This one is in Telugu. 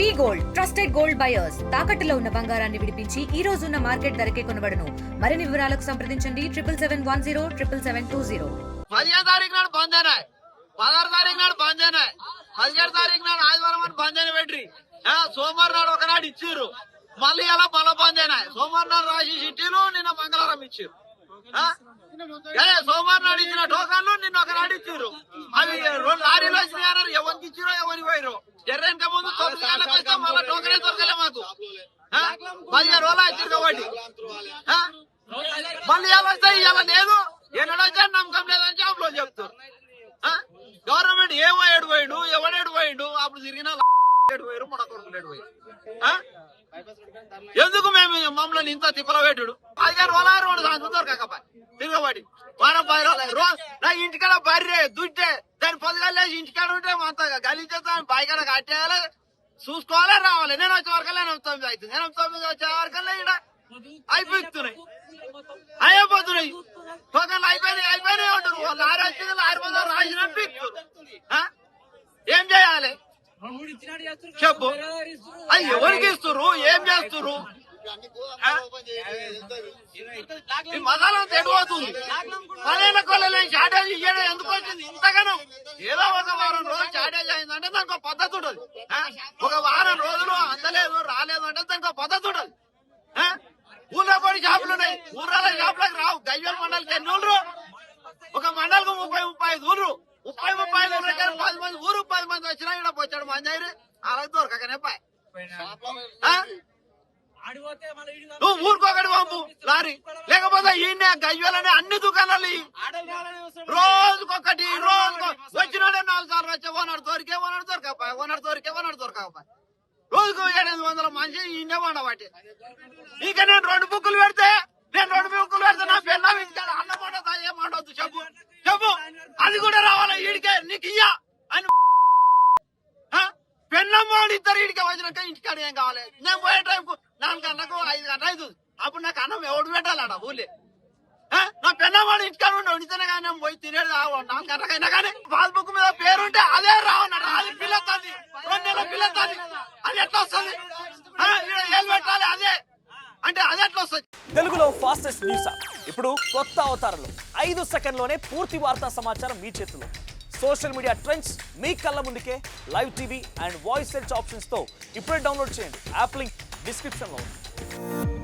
We gold trusted gold buyers. తాకట్టులో ఉన్న బంగారాన్ని విడిపించి ఈ రోజు ఉన్న మార్కెట్ ధరకే కొనబడను. మరిన్ని వివరాలకు సంప్రదించండి. Triple seven one zero triple seven two zero. పదిహేను తారీఖు నాడు బంద్ అయినాయి పదహారు తారీఖు నాడు బంద్ అయినాయి పదిహేడు తారీఖు నాడు ఆదివారం అని బంద్ అయిన పెట్టి సోమవారం నాడు ఒకనాడు ఇచ్చిర్రు. మళ్ళీ అలా బల బంద్ అయినాయి సోమవారం నాడు రాసి చిట్టీలు నిన్న మంగళవారం ఇచ్చిర్రు. సోమవారం నాడు ఇచ్చిన టోకన్లు నిన్న ఒకనాడు ఇచ్చిర్రు. అవి రెండు లారీలు వచ్చినాయన్నారు ఎవరికి ఇచ్చిరో ఎవరికి పోయిరు ఎర్రెనక ముందు తొమ్మిది గంటలకు వస్తే మళ్ళీ టోకనే దొరకలే మాకు ఆ? పదిహేను రోజులు ఇచ్చారు కాబట్టి మళ్ళీ ఎలా వస్తాయి ఇలా లేదు ఎన్నడొచ్చా నమ్మకం లేదని జాబ్లో చెప్తారు గవర్నమెంట్ ఏమో ఏడు ఎవడు ఎవడేడు అప్పుడు తిరిగిన ఏడిపోయారు మన కొడుకులు ఏడిపోయారు ఎందుకు మేము మమ్మల్ని ఇంత తిప్పల పెట్టుడు పదిహేను రోజులు రెండు సంవత్సరం దొరకకపోయి తిరగబడి. వారం పది రోజులు రో నా ఇంటికాడ బర్రే దుడ్డే దాని పొద్దుగా లేచి ఇంటికాడ ఉంటే అంత గలీచేస్తాను పైకాడ కట్టేయాలి. చూసుకోవాలి? రావాలి? నేను వచ్చే వరకు నేను తొమ్మిది అవుతుంది. నేను తొమ్మిది వచ్చే వరకు ఇక్కడ అయిపోతున్నాయి. అయిపోతున్నాయి. టోకన్లు అయిపోయినాయి అయిపోయినాయి ఉంటారు వాళ్ళు ఆరు వచ్చింది లారీ మంది రాసినట్టు ఏం చేయాలి? చెప్పు. అది ఎవరికి ఇస్తారు ఏం చేస్తారు ఆ? మసాలా తెడిపోతుంది పదిహేను కొలలే షార్టేజ్ ఇయ్యడం ఎందుకు వచ్చింది? ఇంతగానో ఏదో ఒక వారం రోజు షార్టేజ్ అయిందంటే దానికి ఒక పద్ధతి ఆ? ఒక వారం రోజులు అందలేదు రాలేదు అంటే దానికి పద్ధతి ఆ? ఊళ్ళో పడి షాపులు ఉన్నాయి. ఊర్రాల షాపులకు రావు. గయ్యల మండలికి ఎన్ని ఊళ్ళు ఒక మండలకు ముప్పై ముప్పై ఐదు ఊరు ముప్పై ముప్పై ఐదు దగ్గర పది మంది ఊరు పది మంది వచ్చినా ఇక్కడ వచ్చాడు మంది అయినా అలా దొరకకనే పాయ్? నువ్వు ఊరికొకటి పంపు లారీ. లేకపోతే ఈయన గయ్యాలని అన్ని దుకాణాలు ఇయ్యి. రోజుకొకటి రోజు వచ్చినాడే నాలుగు సార్లు వచ్చే ఓనర్ దొరికే ఓనర్ దొరకపాయ ఓనర్ దొరికే ఓనర్ దొరకపాయ రోజుకు ఎనిమిది వందల మంచి ఈయనే వాటి ఇక నేను రెండు బుక్కులు పెడితే నేను రెండు బుక్కులు పెడితే నా పిల్ల ఇంటికాడ అన్నం మాట ఏం వండొద్దు చెప్పు. చెప్పు. అది కూడా రావాలా ఈడికే నీకు ఇయ్యా. అని పెన్నమ్మోడు ఇద్దరు ఇడికి వచ్చినాక ఇంటికాడ ఏం కావాలి? నేను పోయే టైంకు నాలుగు గంటలకు ఐదు గంటల ఐదు. అప్పుడు నాకు అన్నం ఎవడు పెట్టాలట ఊళ్ళే. నా పెన్నవాడు ఇంటికాడ ఉండవు వండితేనే కానీ పోయి తినేది రావు నాలుగు గంటలకైనా కానీ పాస్బుక్ మీద పేరుంటే అదే రావు అది పిల్లతుంది రెండు నెలల పిల్లతుంది అది ఎట్లా వస్తుంది ఏం పెట్టాలి అదే. అంటే అది ఎట్లా వస్తుంది తెలుగులో ఫాస్టెస్ట్ న్యూస్ ఇప్పుడు కొత్త అవతారంలో. ఐదు సెకండ్లోనే పూర్తి వార్తా సమాచారం మీ చేతిలో. సోషల్ మీడియా ట్రెండ్స్ మీ కళ్ళ ముందుకే live TV and voice search ఆప్షన్స్తో ఇప్పుడే డౌన్లోడ్ చేయండి. యాప్ లింక్ డిస్క్రిప్షన్లో ఉంది.